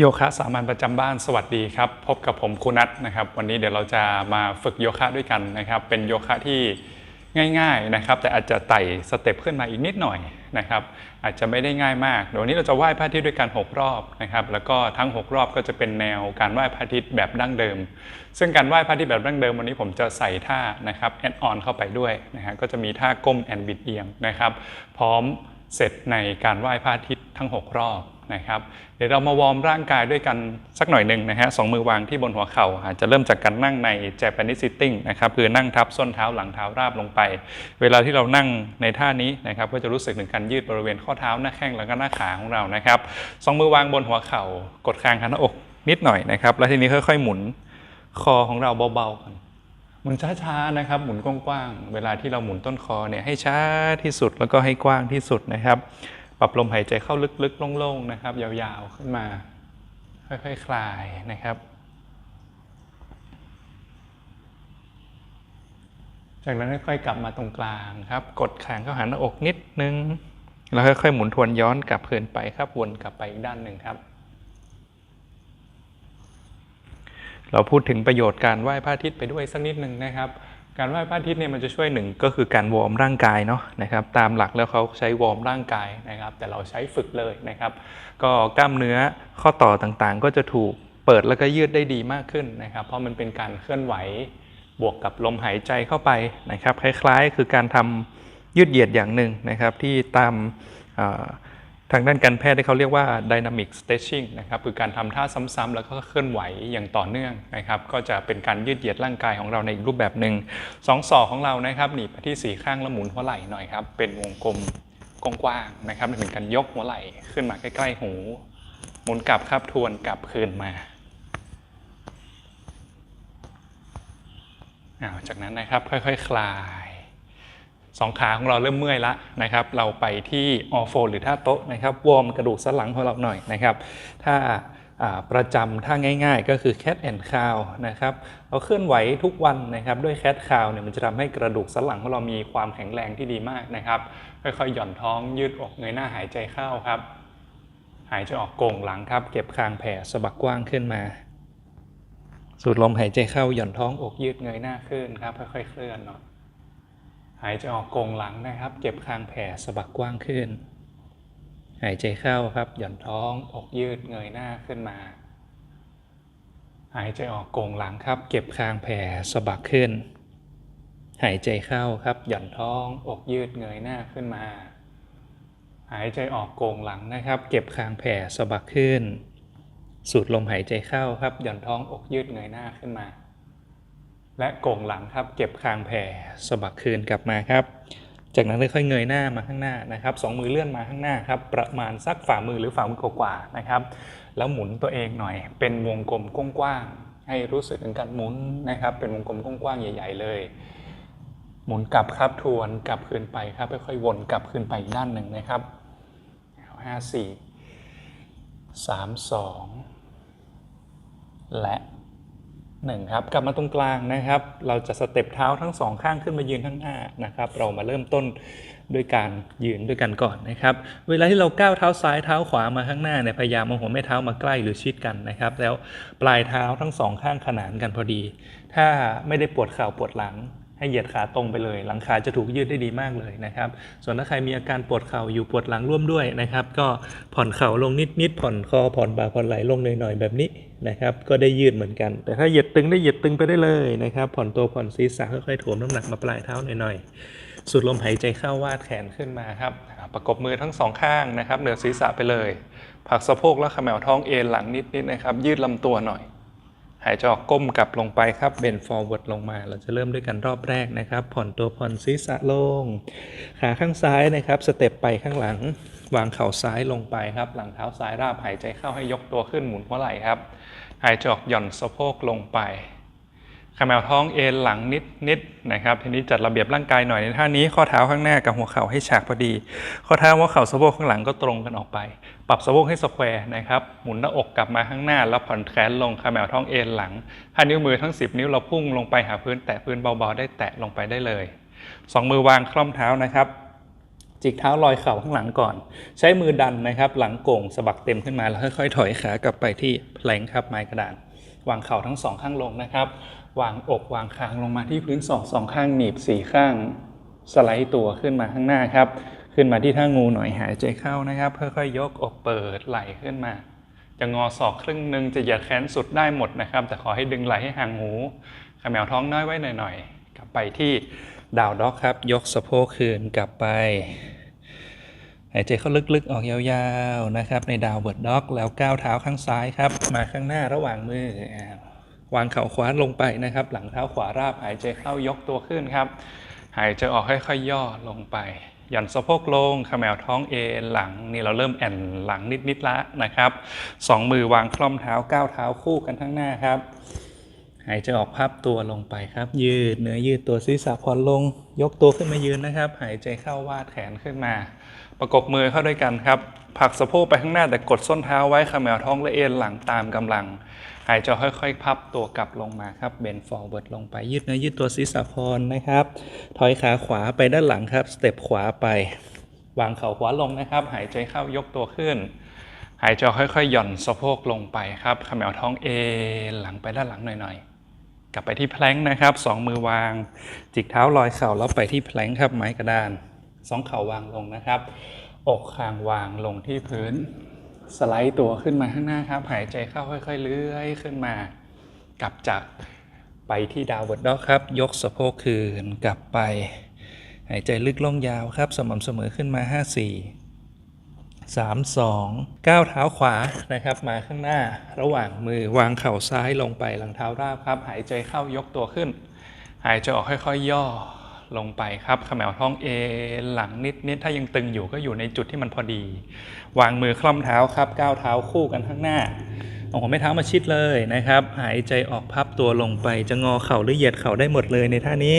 โยคะสามัญประจำบ้านสวัสดีครับพบกับผมครูนัทนะครับ วันนี้เดี๋ยวเราจะมาฝึกโยคะด้วยกันนะครับ เป็นโยคะที่ง่ายๆนะครับ แต่อาจจะไต่สเต็ปขึ้นมาอีกนิดหน่อยนะครับ อาจจะไม่ได้ง่ายมากเดี๋ยววันนี้เราจะไหว้พระอาทิตย์ด้วยกัน 6 รอบนะครับ แล้วก็ทั้ง 6 รอบก็จะเป็นแนวการไหว้พระอาทิตย์แบบดั้งเดิม ซึ่งการไหว้พระอาทิตย์แบบดั้งเดิมวันนี้ผมจะใส่ท่านะครับแอดออนเข้าไปด้วยนะฮะก็จะมีท่าก้มแอนบิดเอียงนะครับ พร้อมเสร็จในการไหว้พระอาทิตย์ทั้ง 6 รอบ นะครับเดี๋ยวเรามาวอร์มร่างกายด้วยกันสักหน่อยหนึ่งนะฮะสองมือวางที่บนหัวเข่าอาจจะเริ่มจากการนั่งใน Japanese sitting นะครับคือนั่งทับส้นเท้าหลังเท้าราบลงไป เวลาที่เรานั่งในท่านี้นะครับก็จะรู้สึกถึงการยืดบริเวณข้อเท้าหน้าแข้งแล้วก็หน้าขาของเรานะครับสองมือวางบนหัวเข่ากดคางหน้าอกนิดหน่อยนะครับแล้วทีนี้ค่อยๆหมุนคอของเราเบาๆกันหมุนช้าๆนะครับ หมุนกว้างๆ เวลาที่เราหมุนต้นคอเนี่ยให้ช้าที่สุดแล้วก็ให้กว้างที่สุดนะครับ ปรับลมหายใจเข้าลึกๆโล่งๆนะครับ ยาวๆขึ้นมา ค่อยๆคลายนะครับ จากนั้นค่อยๆกลับมาตรงกลางครับ กดแขนเข้าหาหน้าอกนิดนึง แล้วค่อยๆหมุนทวนย้อนกลับคืนไปครับวนกลับไปอีกด้านหนึ่งครับ เราพูดถึงประโยชน์การไหว้พระอาทิตย์ไปด้วยสักนิดหนึ่งนะครับ การไหว้พระอาทิตย์เนี่ยมันจะช่วยหนึ่งก็คือการวอร์มร่างกายเนาะนะครับตามหลักแล้วเขาใช้วอร์มร่างกายนะครับ แต่เราใช้ฝึกเลยนะครับ ก็กล้ามเนื้อข้อต่อต่างๆ ก็จะถูกเปิดแล้วก็ยืดได้ดีมากขึ้นนะครับ เพราะมันเป็นการเคลื่อนไหวบวกกับลมหายใจเข้าไปนะครับ คล้ายๆ คือการทำยืดเหยียดอย่างหนึ่งนะครับที่ตามอ ทางด้านการแพทย์ที่เขาเรียกว่า dynamic stretching นะครับคือการทำท่าซ้ำๆแล้วก็เคลื่อนไหวอย่างต่อเนื่องนะครับก็จะเป็นการยืดเหยียดร่างกายของเราในอีกรูปแบบหนึ่งสองศอกของเรานะครับหนีบไปที่สีข้างแล้วหมุนหัวไหล่หน่อยครับเป็นวงกลมกว้างๆนะครับเป็นการยกหัวไหล่ขึ้นมาใกล้ๆหู หมุนกลับครับทวนกลับคืนมาจากนั้นนะครับค่อยๆคคลาย สองขาของเราเริ่มเมื่อยละนะครับ เราไปที่ออโฟหรือท่าโต๊ะนะครับ วอร์มกระดูกสันหลังของเราหน่อยนะครับ ถ้าประจำถ้าง่ายๆ ก็คือ cat and cow นะครับ เราเคลื่อนไหวทุกวันนะครับด้วย cat cow เนี่ยมันจะทำให้กระดูกสันหลังของเรามีความแข็งแรงที่ดีมากนะครับ ค่อยๆ หย่อนท้องยืดอกเงยหน้าหายใจเข้าครับ หายใจออกโก่งหลังครับ เก็บคางแผ่สะบักกว้างขึ้นมาสูดลมหายใจเข้าหย่อนท้องอกยืดเงยหน้าขึ้นครับ ค่อยๆ เคลื่อนเนาะ หายใจออกโกงหลังนะครับ เก็บคางแผ่สะบักกว้างขึ้น หายใจเข้าครับหย่อนท้องอกยืดเงยหน้าขึ้นมา หายใจออกโกงหลังครับ เก็บคางแผ่สะบักขึ้น หายใจเข้าครับหย่อนท้องอกยืดเงยหน้าขึ้นมา หายใจออกโกงหลังนะครับ เก็บคางแผ่สะบักขึ้น สูดลมหายใจเข้าครับหย่อนท้องอกยืดเงยหน้าขึ้นมา และโก่งหลังครับ เก็บคางแผ่สะบักคืนกลับมาครับ จากนั้นค่อยๆเงยหน้ามาข้างหน้านะครับสองมือเลื่อนมาข้างหน้าครับประมาณสักฝ่ามือหรือฝ่ามือกว่าๆนะครับ แล้วหมุนตัวเองหน่อย เป็นวงกลมกว้างๆให้รู้สึกถึงการหมุนนะครับ เป็นวงกลมกว้างๆใหญ่ ๆ เลย หมุนกลับครับทวนกลับคืนไปครับค่อยๆวนกลับคืนไปอีกด้านหนึ่งนะครับห้าสี่สามสองและ หนึ่งครับกลับมาตรงกลางนะครับ เราจะสเต็ปเท้าทั้งสองข้างขึ้นมายืนข้างหน้านะครับ เรามาเริ่มต้นด้วยการยืนด้วยกันก่อนนะครับ เวลาที่เราก้าวเท้าซ้ายเท้าขวามาข้างหน้าเนี่ยพยายามเอาหัวแม่เท้ามาใกล้หรือชิดกันนะครับ แล้วปลายเท้าทั้งสองข้างขนานกันพอดี ถ้าไม่ได้ปวดเข่าปวดหลัง ให้เหยียดขาตรงไปเลย หลังขาจะถูกยืดได้ดีมากเลยนะครับ ส่วนถ้าใครมีอาการปวดเข่าอยู่ปวดหลังร่วมด้วยนะครับ ก็ผ่อนเข่าลงนิดๆผ่อนคอผ่อนบ่าผ่อนไหล่ลงหน่อยๆแบบนี้นะครับ ก็ได้ยืดเหมือนกัน แต่ถ้าเหยียดตึงได้เหยียดตึงไปได้เลยนะครับ ผ่อนตัวผ่อนศีรษะค่อยๆโถมน้ำหนักมาปลายเท้าหน่อยๆสูดลมหายใจเข้าวาดแขนขึ้นมาครับ ประกบมือทั้งสองข้างนะครับเหนือศีรษะไปเลย ผักสะโพกแล้วขมวท้องเอ็นหลังนิดๆนะครับ ยืดลำตัวหน่อย หายใจออกก้มกลับลงไปครับเบนฟอร์เวิร์ดลงมา เราจะเริ่มด้วยกันรอบแรกนะครับ ผ่อนตัวผ่อนศีรษะลง ขาข้างซ้ายนะครับสเต็ปไปข้างหลัง วางเข่าซ้ายลงไปครับ หลังเท้าซ้ายราบหายใจเข้าให้ยกตัวขึ้นหมุนหัวไหล่ครับ หายใจออกหย่อนสะโพกลงไป ขมวท้องเอ็นหลังนิดนิดๆนะครับ ทีนี้จัดระเบียบร่างกายหน่อยในท่านี้ข้อเท้าข้างหน้ากับหัวเข่าให้ฉากพอดี ข้อเท้าหัวเข่าสะโพกข้างหลังก็ตรงกันออกไป ปรับสะโพกให้สแควร์นะครับหมุนหน้าอกกลับมาข้างหน้า แล้วผ่อนแขนลงขมวท้องเอ็นหลังถ้านิ้วมือทั้ง 10 นิ้วเราพุ่งลงไปหาพื้นแตะพื้นเบาๆได้แตะลงไปได้เลยสองมือวางคล่อมเท้านะครับจิกเท้าลอยเข่าข้างหลังก่อน ใช้มือดันนะครับ หลังโก่งสะบักเต็มขึ้นมาแล้วค่อยๆถอยขากลับไปที่แพลงครับไม้กระดาน วางเข่าทั้งสองข้างลงนะครับ วางอกวางคางลงมาที่พื้นสองสองข้างหนีบสี่ข้าง สไลด์ตัวขึ้นมาข้างหน้าครับ ขึ้นมาที่ท่างูหน่อยหายใจเข้านะครับค่อยๆยกอกเปิดไหล่ขึ้นมา จะงอศอกครึ่งหนึ่งจะเหยียดแขนสุดได้หมดนะครับ แต่ขอให้ดึงไหล่ให้ห่างหูขมวท้องน้อยไว้หน่อยๆกลับไปที่ดาวด็อกครับ ยกสะโพกคืนกลับไป หายใจเข้าลึกๆ ออกยาวๆนะครับ ในดาวเบิร์ดด็อก แล้วก้าวเท้าข้างซ้ายครับ มาข้างหน้าระหว่างมือ วางเข่าขวาลงไปนะครับ หลังเท้าขวาราบ หายใจเข้ายกตัวขึ้นครับ หายใจออกค่อยๆย่อลงไป หย่อนสะโพกลงขมวท้องเอนหลังนี่เราเริ่มแอนหลังนิดๆละนะครับสองมือวางคล่อมเท้าก้าวเท้าคู่กันข้างหน้าครับหายใจออกพับตัวลงไปครับ ยืดเนื้อยืดตัวศีรษะผ่อนลง ยกตัวขึ้นมายืนนะครับ หายใจเข้าวาดแขนขึ้นมา ประกบมือเข้าด้วยกันครับผลักสะโพกไปข้างหน้าแต่กดส้นเท้าไว้ขมวท้องและเอ็นหลังตามกำลัง หายใจค่อยๆ พับตัวกลับลงมาครับเบนฟอร์เวิร์ดลงไปยืดเนื้อยืดตัวศีรษะพรนะครับ ถอยขาขวาไปด้านหลังครับสเต็ปขวาไป วางเข่าขวาลงนะครับ หายใจเข้ายกตัวขึ้น หายใจค่อยๆ หย่อนสะโพกลงไปครับขมวท้องเอนหลังไปด้านหลังหน่อยๆ กลับไปที่แพลงนะครับสองมือวางจิกเท้าลอยเข่าแล้วไปที่แพลงครับไม้กระดาน สองเข่าวางลงนะครับ อกคางวางลงที่พื้น สไลด์ตัวขึ้นมาข้างหน้าครับ หายใจเข้าค่อยๆเลื้อยขึ้นมา กลับจากไปที่ดาวเวิร์ดด็อกครับ ยกสะโพกคืนกลับไป หายใจลึกล่องยาวครับ สม่ำเสมอขึ้นมา 5 4 3 2ก้าวเท้าขวานะครับ มาข้างหน้าระหว่างมือวางเข่าซ้ายลงไปหลังเท้าราบครับ หายใจเข้ายกตัวขึ้น หายใจออกค่อยๆย่อ ลงไปครับขมวท้องเอหลังนิดนิดถ้ายังตึงอยู่ก็อยู่ในจุดที่มันพอดี วางมือคล่อมเท้าครับก้าวเท้าคู่กันข้างหน้าเอาหัวแม่เท้ามาชิดเลยนะครับ หายใจออกพับตัวลงไปจะงอเข่าหรือเหยียดเข่าได้หมดเลยในท่านี้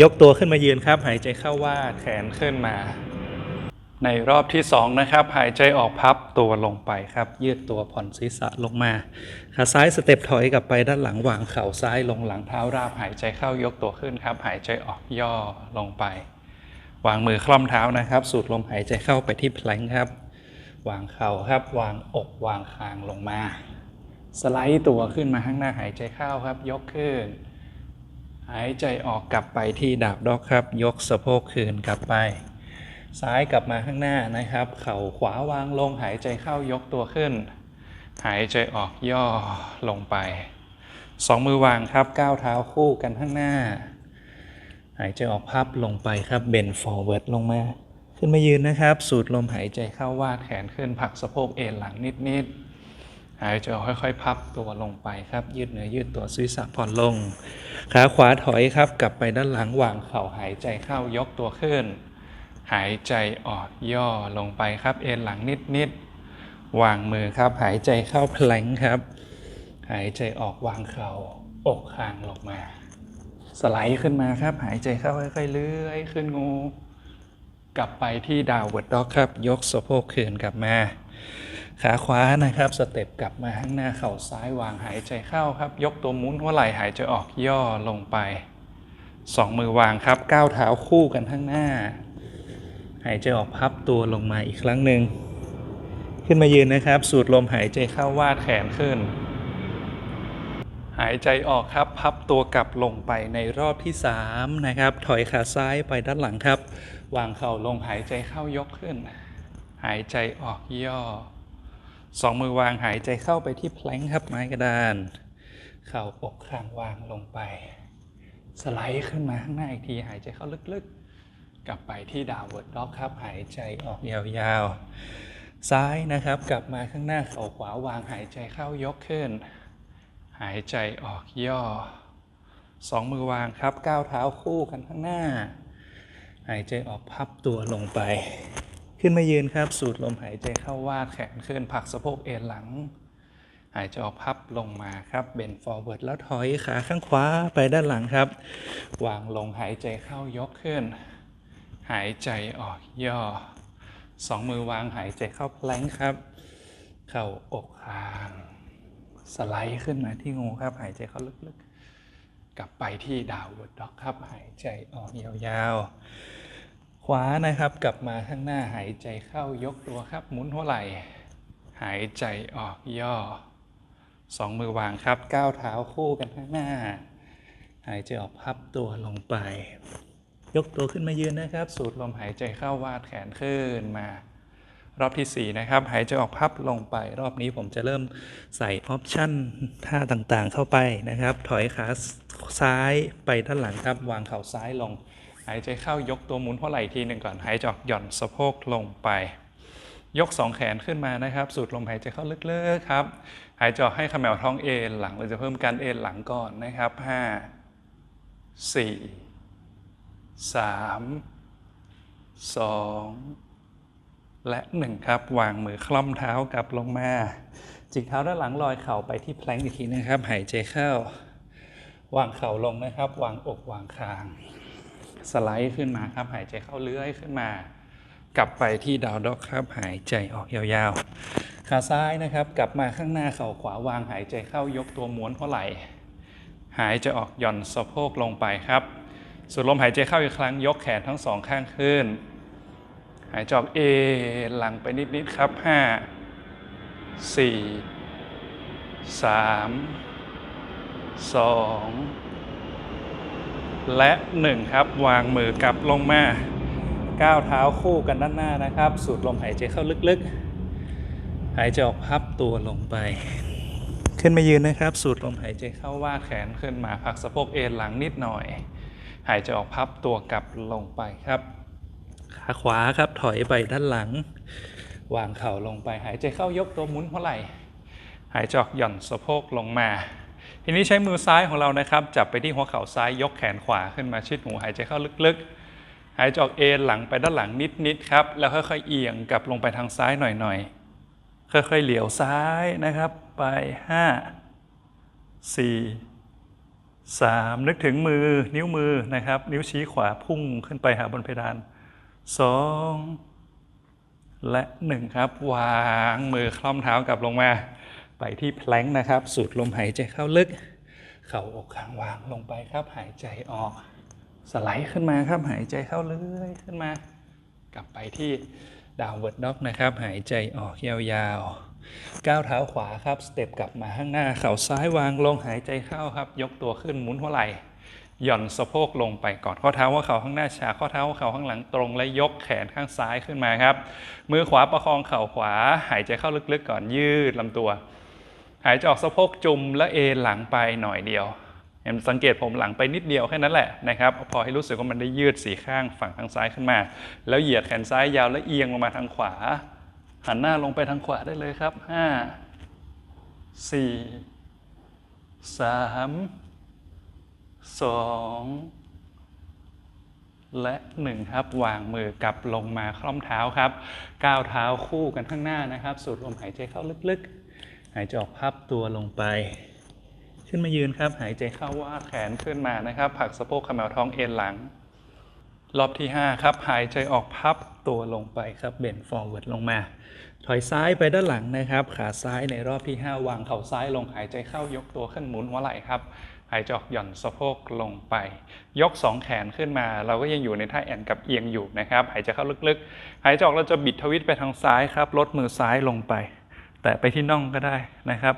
ยกตัวขึ้นมายืนครับ หายใจเข้าว่าแขนขึ้นมา ในรอบที่ 2 นะครับ หายใจออกพับตัวลงไปครับ ยืดตัวผ่อนศีรษะลงมาขาซ้ายสเต็ปถอยกลับไปด้านหลังวางเข่าซ้ายลงหลังเท้าราบ หายใจเข้ายกตัวขึ้นครับ หายใจออกย่อลงไป วางมือคล่อมเท้านะครับ สูดลมหายใจเข้าไปที่แพลงครับ วางเข่าครับ วางอกวางคางลงมา สไลด์ตัวขึ้นมาข้างหน้าหายใจเข้าครับ ยกขึ้น หายใจออกกลับไปที่ดาบดอกครับ ยกสะโพกคืนกลับไป ซ้ายกลับมาข้างหน้านะครับ เข่าขวาวางลงหายใจเข้ายกตัวขึ้น หายใจออกย่อลงไปสองมือวางครับก้าวเท้าคู่กันข้างหน้า หายใจออกพับลงไปครับเบนฟอร์เวิร์ดลงมา ขึ้นมายืนนะครับ สูดลมหายใจเข้าวาดแขนขึ้นผักสะโพกเอ็นหลังนิดๆหายใจออกค่อยๆ พับตัวลงไปครับ ยืดเนื้อยืดตัวศีรษะผ่อนลง ขาขวาถอยครับ กลับไปด้านหลังวางเข่าหายใจเข้ายกตัวขึ้น หายใจออกย่อลงไปครับ เอ็นหลังนิดๆวางมือครับ หายใจเข้าแพลงครับ หายใจออกวางเข่าอกคางลงมา สไลด์ขึ้นมาครับ หายใจเข้าค่อยๆเลื้อยขึ้นงู กลับไปที่ดาวเวิร์ดด็อกครับ ยกสะโพกคืนกลับมา ขาขวานะครับ สเต็ปกลับมาข้างหน้าเข่าซ้ายวางหายใจเข้าครับ ยกตัวมุนหัวไหล่หายใจออกย่อลงไปสองมือวางครับก้าวเท้าคู่กันข้างหน้า หายใจออกพับตัวลงมาอีกครั้งหนึ่ง ขึ้นมายืนนะครับ สูดลมหายใจเข้าวาดแขนขึ้น หายใจออกครับพับตัวกลับลงไปในรอบที่ 3 นะครับ ถอยขาซ้ายไปด้านหลังครับ วางเข่าลงหายใจเข้ายกขึ้น หายใจออกย่อสองมือวางหายใจเข้าไปที่แพลงครับไม้กระดาน เข่าอกข้างวางลงไป สไลด์ขึ้นมาข้างหน้าอีกทีหายใจเข้าลึกๆ กลับไปที่ดาวเวิร์ดด็อกครับ หายใจออกยาวๆ ซ้ายนะครับ กลับมาข้างหน้าเข่าขวาวางหายใจเข้ายกขึ้น หายใจออกย่อสองมือวางครับก้าวเท้าคู่กันข้างหน้า หายใจออกพับตัวลงไป ขึ้นมายืนครับ สูดลมหายใจเข้าวาดแขนขึ้นผักสะโพกเอ็นหลัง หายใจออกพับลงมาครับเบนฟอร์เวิร์ดแล้วถอยขาข้างขวาไปด้านหลังครับ วางลงหายใจเข้ายกขึ้น หายใจออกย่อสองมือวางหายใจเข้าแพลงครับ เข่าอกคางสไลด์ขึ้นมาที่งูครับ หายใจเข้าลึกๆ กลับไปที่ดาวเวิร์ดด็อกครับ หายใจออกยาวๆ ขวานะครับกลับมาข้างหน้าหายใจเข้ายกตัวครับ หมุนหัวไหล่ หายใจออกย่อสองมือวางครับก้าวเท้าคู่กันข้างหน้า หายใจออกพับตัวลงไป ยกตัวขึ้นมายืนนะครับ สูดลมหายใจเข้าวาดแขนขึ้นมารอบทีสี่ 4 นะครับ หายใจออกพับลงไปรอบนี้ผมจะเริ่มใส่ออปชั่นท่าต่างๆเข้าไปนะครับ ถอยขาซ้ายไปด้านหลังครับวางเข่าซ้ายลง หายใจเข้ายกตัวหมุนหัวไหล่ทีหนึ่งก่อนหายใจออกหย่อนสะโพกลงไป ยกสองแขนขึ้นมานะครับ สูดลมหายใจเข้าลึกๆครับ หายใจออกให้เขมวท้องเอ็นหลังเราจะเพิ่มการเอ็นหลังก่อนนะครับห้า สามสองและหนึ่งครับ วางมือคล่อมเท้ากลับลงมาจิกเท้าด้านหลังลอยเข่าไปที่แพลงอีกทีนะครับ หายใจเข้าวางเข่าลงนะครับ วางอกวางคาง สไลด์ขึ้นมาครับ หายใจเข้าเลื้อยขึ้นมา กลับไปที่ดาวด็อกครับ หายใจออกยาวๆ ขาซ้ายนะครับ กลับมาข้างหน้าเข่าขวาวางหายใจเข้ายกตัวม้วนหัวไหล่หายใจออกหย่อนสะโพกลงไปครับ สูดลมหายใจเข้าอีกครั้ง ยกแขนทั้งสองข้างขึ้น หายใจออกเอหลังไปนิดๆครับ 5 4 3 2 และ 1 ครับ วางมือกลับลงมาก้าวเท้าคู่กันด้านหน้านะครับ สูดลมหายใจเข้าลึกๆ หายใจออกพับตัวลงไป ขึ้นมายืนนะครับ สูดลมหายใจเข้าว่าแขนขึ้นมาผลักสะโพกเอนหลังนิดหน่อย หายใจออกพับตัวกลับลงไปครับ ขาขวาครับถอยไปด้านหลัง วางเข่าลงไป หายใจเข้ายกตัวหมุนหัวไหล่ หายใจออกหย่อนสะโพกลงมา ทีนี้ใช้มือซ้ายของเรานะครับ จับไปที่หัวเข่าซ้ายยกแขนขวาขึ้นมาชิดหูหายใจเข้าลึกๆ หายใจออกเอนหลังไปด้านหลังนิดๆครับ แล้วค่อยๆเอียงกลับลงไปทางซ้ายหน่อยๆ ค่อยๆเหลียวซ้ายนะครับ ไป 5 4 3 นึกถึงมือนิ้วมือนะครับ นิ้วชี้ขวาพุ่งขึ้นไปหาบนเพดาน 2 และ 1 ครับ วางมือคล่อมเท้ากลับลงมา ไปที่แพลงนะครับ สูดลมหายใจเข้าลึก เข่าอกข้างวางลงไปครับ หายใจออก สไลด์ขึ้นมาครับ หายใจเข้าเลื่อยขึ้นมา กลับไปที่ดาวเวิร์ดด็อกนะครับ หายใจออกยาวๆ ก้าวเท้าขวาครับสเต็ปกลับมาข้างหน้าเข่าซ้ายวางลงหายใจเข้าครับ ยกตัวขึ้นหมุนหัวไหล่หย่อนสะโพกลงไปก่อนข้อเท้าว่าเข่าข้างหน้าชาข้อเท้าว่าเข่าข้างหลังตรง และยกแขนข้างซ้ายขึ้นมาครับ มือขวาประคองเข่าขวา หายใจเข้าลึกๆก่อนยืดลำตัว หายใจออกสะโพกจุ่มและเอนหลังไปหน่อยเดียวเห็นสังเกตผมหลังไปนิดเดียวแค่นั้นแหละนะครับพอให้รู้สึกว่ามันได้ยืดสีข้างฝั่งทางซ้ายขึ้นมา แล้วเหยียดแขนซ้ายยาวและเอียงลงมาทางขวา หันหน้าลงไปทางขวาได้เลยครับ5 4 3 2และ1ครับ วางมือกลับลงมาคล่อมเท้าครับ ก้าวเท้าคู่กันข้างหน้านะครับ สูดลมหายใจเข้าลึกๆ หายใจออกพับตัวลงไป ขึ้นมายืนครับ หายใจเข้าวาดแขนขึ้นมานะครับผลักสะโพกขมวท้องเอ็นหลัง รอบที่ 5 ครับ หายใจออกพับตัวลงไปครับ เบนฟอร์เวิร์ดลงมา ถอยซ้ายไปด้านหลังนะครับ ขาซ้ายในรอบที่ 5 วางเข่าซ้ายลงหายใจเข้ายกตัวขึ้นหมุนหัวไหล่ครับ หายใจออกหย่อนสะโพกลงไป ยก 2 แขนขึ้นมา เราก็ยังอยู่ในท่าแอนกับเอียงอยู่นะครับ หายใจเข้าลึกๆ หายใจออกเราจะบิดทวิตไปทางซ้ายครับลดมือซ้ายลงไป แตะไปที่น่องก็ได้นะครับ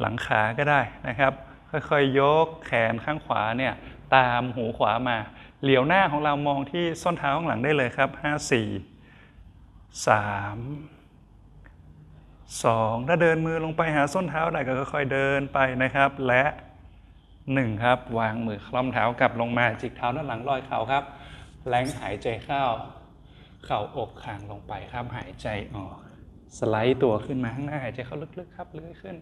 หลังขาก็ได้นะครับ ค่อยๆยกแขนข้างขวาเนี่ยตามหูขวามา เหลียวหน้าของเรามองที่ส้นเท้าข้างหลังได้เลยครับ 5 4 3 2 ถ้าเดินมือลงไปหาส้นเท้าได้ก็ค่อยๆเดินไปนะครับ และ 1 ครับ วางมือคล่อมเท้ากลับลงมาจิกเท้าด้านหลังลอยเข่าครับ แรงหายใจเข้า เข่าอกคางลงไปครับหายใจออก สไลด์ตัวขึ้นมาข้างหน้าหายใจเข้าลึกๆครับเลื่อยขึ้น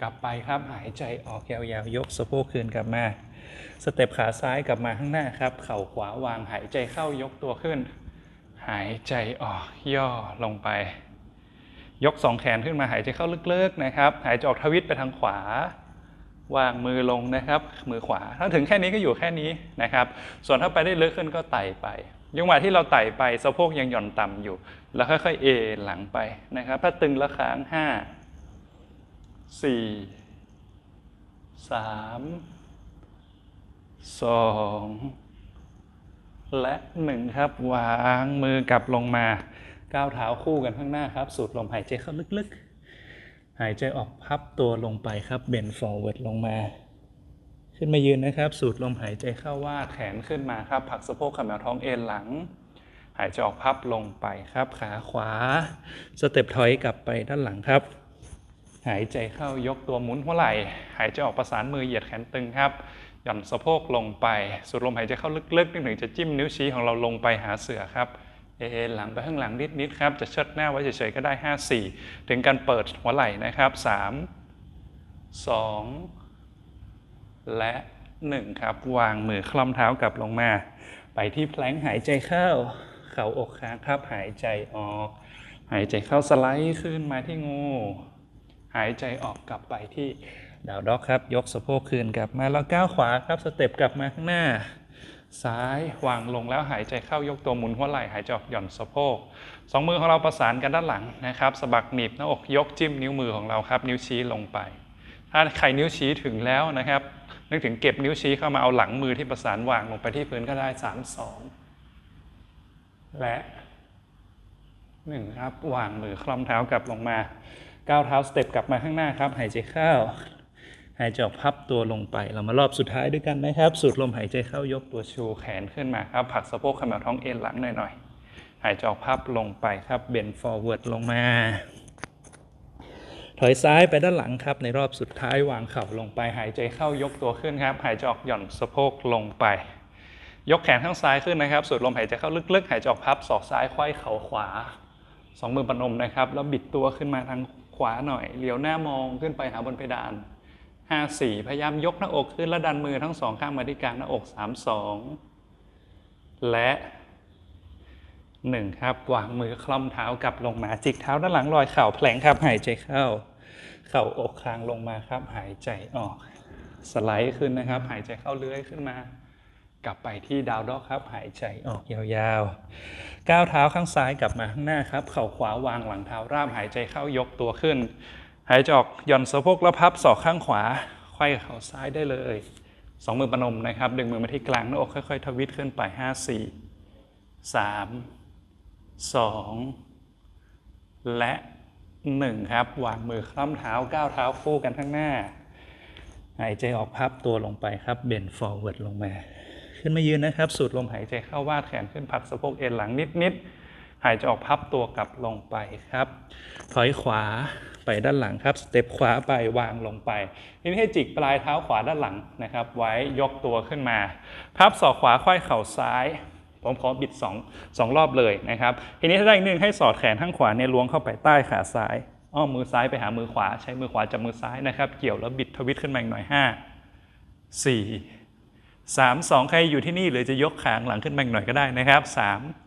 กลับไปครับหายใจออกยาวๆยกสะโพกคืนกลับมา สเต็ปขาซ้ายกลับมาข้างหน้าครับ เข่าขวาวางหายใจเข้ายกตัวขึ้น หายใจออกย่อลงไป ยกสองแขนขึ้นมาหายใจเข้าลึกๆนะครับ หายใจออกทวิตไปทางขวาวางมือลงนะครับ มือขวา ถ้าถึงแค่นี้ก็อยู่แค่นี้นะครับ ส่วนถ้าไปได้ลึกขึ้นก็ไต่ไปยังหวะที่เราไต่ไปสะโพกยังหย่อนต่ำอยู่ แล้วค่อยๆเอหลังไปนะครับ ถ้าตึงและค้างห้าสี่สาม สองและหนึ่งครับ วางมือกลับลงมาก้าวเท้าคู่กันข้างหน้าครับ สูดลมหายใจเข้าลึกๆ หายใจออกพับตัวลงไปครับเบน forward ลงมา ขึ้นมายืนนะครับ สูดลมหายใจเข้าวาดแขนขึ้นมาครับผักสะโพกขมวท้องเอ็นหลัง หายใจออกพับลงไปครับ ขาขวา สเต็ปถอยกลับไปด้านหลังครับ หายใจเข้ายกตัวหมุนหัวไหล่ หายใจออกประสานมือเหยียดแขนตึงครับ หย่อนสะโพกลงไป สูดลมหายใจเข้าลึกๆนึกถึงจะจิ้มนิ้วชี้ของเราลงไปหาเสือครับ เอ็นหลังไปข้างหลังนิดๆครับ จะเชิดหน้าไว้เฉยๆก็ได้ 5 4 ถึงการเปิดหัวไหล่นะครับ 3 2 และ 1 ครับ วางมือคล่อมเท้ากลับลงมา ไปที่แพลงหายใจเข้า เข่าอกค้างครับหายใจออก หายใจเข้าสไลด์ขึ้นมาที่งู หายใจออกกลับไปที่ ดาวด็อกครับ ยกสะโพกคืนกลับมาแล้วก้าวขวาครับสเต็ปกลับมาข้างหน้า ซ้ายวางลงแล้วหายใจเข้ายกตัวหมุนหัวไหล่หายใจออกหย่อนสะโพกสองมือของเราประสานกันด้านหลังนะครับสะบักหนีบหน้าอกยกจิ้มนิ้วมือของเราครับ นิ้วชี้ลงไป ถ้าใครนิ้วชี้ถึงแล้วนะครับ นึกถึงเก็บนิ้วชี้เข้ามาเอาหลังมือที่ประสานวางลงไปที่พื้นก็ได้สามสองและหนึ่งครับวางมือคล่อมเท้ากลับลงมาก้าวเท้าสเต็ปกลับมาข้างหน้าครับ หายใจเข้า หายใจออกพับตัวลงไป เรามารอบสุดท้ายด้วยกันนะครับ สูดลมหายใจเข้ายกตัวชูแขนขึ้นมาครับผลักสะโพกขมวท้องเอ็นหลังหน่อยๆ หายใจออกพับลงไปครับ เบน forward ลงมา ถอยซ้ายไปด้านหลังครับ ในรอบสุดท้ายวางเข่าลงไป หายใจเข้ายกตัวขึ้นครับ หายใจออกหย่อนสะโพกลงไป ยกแขนข้างซ้ายขึ้นนะครับ สูดลมหายใจเข้าลึกๆ หายใจออกพับศอกซ้ายไขว้เข่าขวา สองมือประนมนะครับ แล้วบิดตัวขึ้นมาทางขวาหน่อย เหลียวหน้ามองขึ้นไปหาบนเพดาน ห้าสี่พยายามยกหน้าอกขึ้นและดันมือทั้งสองข้างมาที่กลางหน้าอกสามสองและหนึ่งครับวางมือคล่อมเท้ากลับลงมาจิกเท้าด้านหลังลอยเข่าแผลงครับหายใจเข้า เข่าอกคลางลงมาครับ หายใจออก สไลด์ขึ้นนะครับ หายใจเข้าเลื้อยขึ้นมา กลับไปที่ดาวด็อกครับ หายใจออกยาวๆก้าวเท้าข้างซ้ายกลับมาข้างหน้าครับ เข่าขวาวางหลังเท้าราบหายใจเข้ายกตัวขึ้น หายใจออกหย่อนสะโพกแล้วพับศอกข้างขวาไขว้เข่าซ้ายได้เลยสองมือประนมนะครับ ดึงมือมาที่กลางหน้าอกค่อยๆ ทวิตขึ้นไป 5 4 3 2 และ 1 ครับ วางมือคล่ำเท้าก้าวเท้าคู่กันข้างหน้า หายใจออกพับตัวลงไปครับ เบน forward ลงมา ขึ้นมายืนนะครับ สูดลมหายใจเข้าวาดแขนขึ้นผักสะโพกเอ็นหลังนิดๆ หายใจออกพับตัวกลับลงไปครับ ถอยขวาไปด้านหลังครับสเต็ปขวาไปวางลงไปทีนี้ให้จิกปลายเท้าขวาด้านหลังนะครับ ไว้ยกตัวขึ้นมา พับศอกขวาไขว้เข่าซ้าย ผมขอบิด2งสองรอบเลยนะครับ ทีนี้ถ้าได้อีกหนึ่งให้สอดแขนข้างขวาเนี่ยล้วงเข้าไปใต้ขาซ้ายอ้อมมือซ้ายไปหามือขวา ใช้มือขวาจับมือซ้ายนะครับ เกี่ยวแล้วบิดทวิตขึ้นมาอีกหน่อย 5 4 3 2 ใครอยู่ที่นี่หรือจะยกขางหลังขึ้นมาอีกหน่อยก็ได้นะครับ 3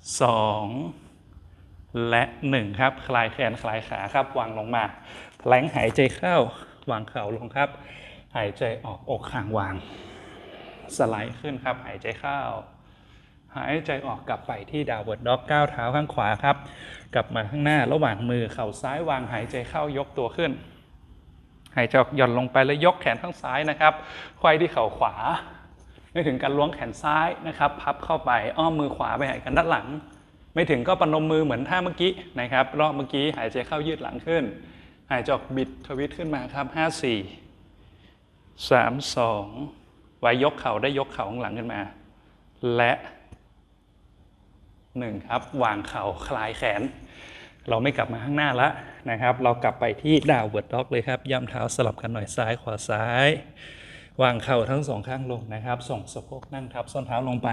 2 และ 1 ครับ คลายแขนคลายขาครับ วางลงมาแผลงหายใจเข้าวางเข่าลงครับ หายใจออกอกห่างวาง สไลด์ขึ้นครับ หายใจเข้า หายใจออกกลับไปที่ดาวเวิร์ดด็อกก้าวเท้าข้างขวาครับ กลับมาข้างหน้าระหว่างมือเข่าซ้ายวางหายใจเข้ายกตัวขึ้น หายใจออกหย่อนลงไปแล้วยกแขนข้างซ้ายนะครับไขว้ที่เข่าขวา ไม่ถึงการล้วงแขนซ้ายนะครับพับเข้าไปอ้อมมือขวาไปหายกันด้านหลัง ไม่ถึงก็ปนมมือเหมือนท่าเมื่อกี้นะครับรอบเมื่อกี้หายใจเข้ายืดหลังขึ้น หายใจออกบิดทวิตขึ้นมาครับ 5 4 3 2ไว้ยกเข่าได้ยกเข่าข้างหลังขึ้นมา และหนึ่งครับวางเข่าคลายแขน เราไม่กลับมาข้างหน้าละนะครับ เรากลับไปที่ดาวเวิร์ดด็อกเลยครับ ย่ำเท้าสลับกันหน่อยซ้ายขวาซ้าย วางเข่าทั้งสองข้างลงนะครับ ส่งสะโพกนั่งทับส้นเท้าลงไป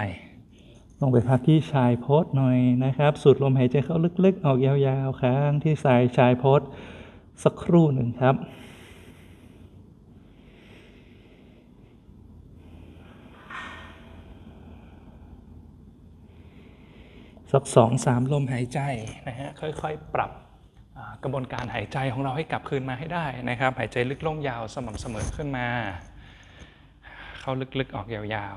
ลงไปพักที่ชายโพสหน่อยนะครับ สูดลมหายใจเข้าลึกๆ ออกยาวๆ ค้างที่สายชายโพสสักครู่หนึ่งครับสักสองสามลมหายใจนะฮะค่อยๆ ปรับกระบวนการหายใจของเราให้กลับคืนมาให้ได้นะครับ หายใจลึกลงยาวสม่ำเสมอขึ้นมา เข้าลึกๆออกยาว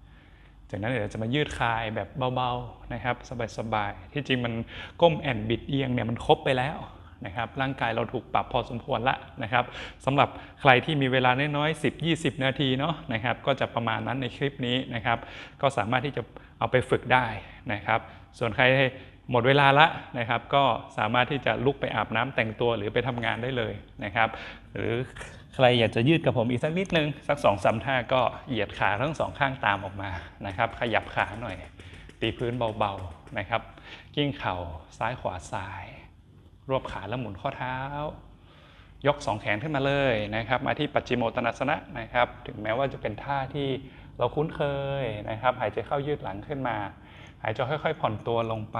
ๆ จากนั้นเดี๋ยวจะมายืดคายแบบเบาๆนะครับสบายๆ ที่จริงมันก้มแอนบิดเอียงเนี่ยมันครบไปแล้วนะครับร่างกายเราถูกปรับพอสมควรละนะครับสำหรับใครที่มีเวลาน้อยๆ 10-20 นาทีเนาะนะครับก็จะประมาณนั้นในคลิปนี้นะครับ ก็สามารถที่จะเอาไปฝึกได้นะครับ ส่วนใครหมดเวลาละนะครับ ก็สามารถที่จะลุกไปอาบน้ำแต่งตัวหรือไปทำงานได้เลยนะครับ หรือ ใครอยากจะยืดกับผมอีกสักนิดนึง สักสองสามท่าก็เหยียดขาทั้งสองข้างตามออกมานะครับ ขยับขาหน่อย ตีพื้นเบาๆนะครับ กิ้งเข่าซ้ายขวาซ้าย รวบขาแล้วหมุนข้อเท้า ยกสองแขนขึ้นมาเลยนะครับ มาที่ปัจจิโมตนาสนะนะครับ ถึงแม้ว่าจะเป็นท่าที่เราคุ้นเคยนะครับ หายใจเข้ายืดหลังขึ้นมา หายใจค่อย ๆ ผ่อนตัวลงไป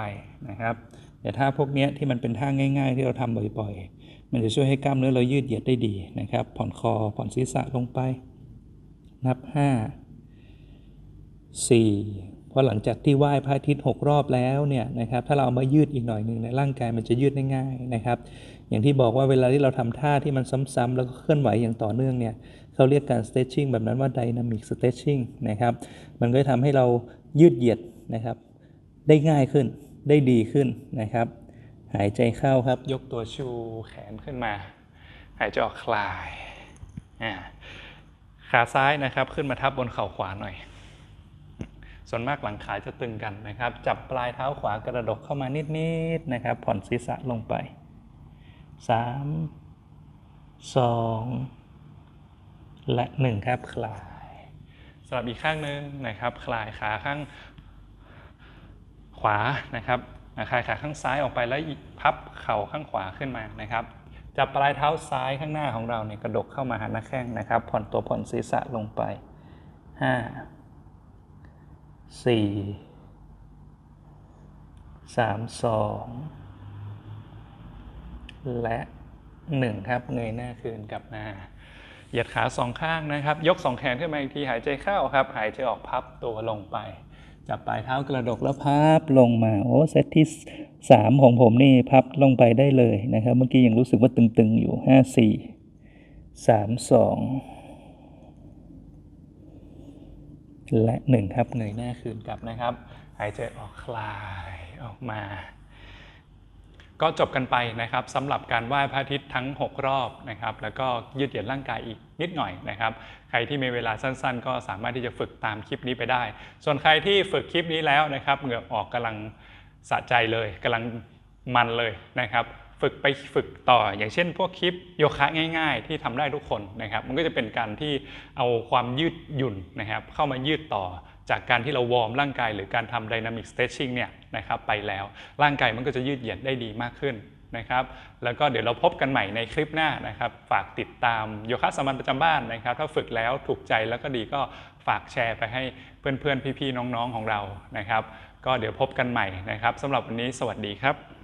นะครับแต่ท่าพวกนี้ที่มันเป็นท่าง่าย ๆ ที่เราทำบ่อยๆ มันจะช่วยให้กล้ามเนื้อเรายืดเหยียดได้ดีนะครับ ผ่อนคอผ่อนศีรษะลงไป นับ 5 4 เพราะหลังจากที่ไหว้พระอาทิตย์ 6 รอบแล้วเนี่ยนะครับถ้าเราเอามายืดอีกหน่อยหนึ่งในร่างกายมันจะยืดได้ง่ายนะครับ อย่างที่บอกว่าเวลาที่เราทำท่าที่มันซ้ำๆแล้วก็เคลื่อนไหวอย่างต่อเนื่องเนี่ยเขาเรียกการ stretching แบบนั้นว่า dynamic stretching นะครับมันก็จะทำให้เรายืดเหยียดนะครับได้ง่ายขึ้นได้ดีขึ้นนะครับ หายใจเข้าครับ ยกตัวชูแขนขึ้นมา หายใจออกคลายอ่าขาซ้ายนะครับขึ้นมาทับบนเข่าขวาหน่อย ส่วนมากหลังขาจะตึงกันนะครับ จับปลายเท้าขวากระดกเข้ามานิดๆนะครับ ผ่อนศีรษะลงไปสามสองและหนึ่งครับคลายสลับอีกข้างหนึ่งนะครับ คลายขาข้างขวานะครับ คลายขาข้างซ้ายออกไปแล้วพับเข่าข้างขวาขึ้นมานะครับจับปลายเท้าซ้ายข้างหน้าของเราเนี่ยกระดกเข้ามาหาหน้าแข้งนะครับ ผ่อนตัวผ่อนศีรษะลงไปห้าสี่สามสองและหนึ่งครับเงยหน้าคืนกลับมาเหยียดขาสองข้างนะครับ ยกสองแขนขึ้นมาอีกทีหายใจเข้าครับ หายใจออกพับตัวลงไป จับปลายเท้ากระดกแล้วพับลงมาโอ้เซตที่สามของผมนี่พับลงไปได้เลยนะครับ เมื่อกี้ยังรู้สึกว่าตึงๆอยู่ห้าสี่สามสองและหนึ่งครับเงยหน้าคืนกลับนะครับ หายใจออกคลายออกมา ก็จบกันไปนะครับสำหรับการไหว้พระอาทิตย์ทั้ง 6 รอบนะครับแล้วก็ยืดเหยียดร่างกายอีกนิดหน่อยนะครับใครที่มีเวลาสั้นๆ ก็สามารถที่จะฝึกตามคลิปนี้ไปได้ ส่วนใครที่ฝึกคลิปนี้แล้วนะครับเหงื่อออกกำลังสะใจเลยกำลังมันเลยนะครับฝึกไปฝึกต่ออย่างเช่น พวกคลิปโยคะง่าย ๆ ที่ทำได้ทุกคนนะครับมันก็จะเป็นการที่เอาความยืดหยุ่นนะครับเข้ามายืดต่อ จากการที่เราวอร์มร่างกายหรือการทำ Dynamic Stretching เนี่ยนะครับไปแล้ว ร่างกายมันก็จะยืดเหยียดได้ดีมากขึ้นนะครับแล้วก็เดี๋ยวเราพบกันใหม่ในคลิปหน้านะครับ ฝากติดตามโยคะสามัญประจำบ้านนะครับ ถ้าฝึกแล้วถูกใจแล้วก็ดีก็ฝากแชร์ไปให้เพื่อนๆ พี่ๆ น้องๆ ของเรานะครับ ก็เดี๋ยวพบกันใหม่นะครับสำหรับวันนี้สวัสดีครับ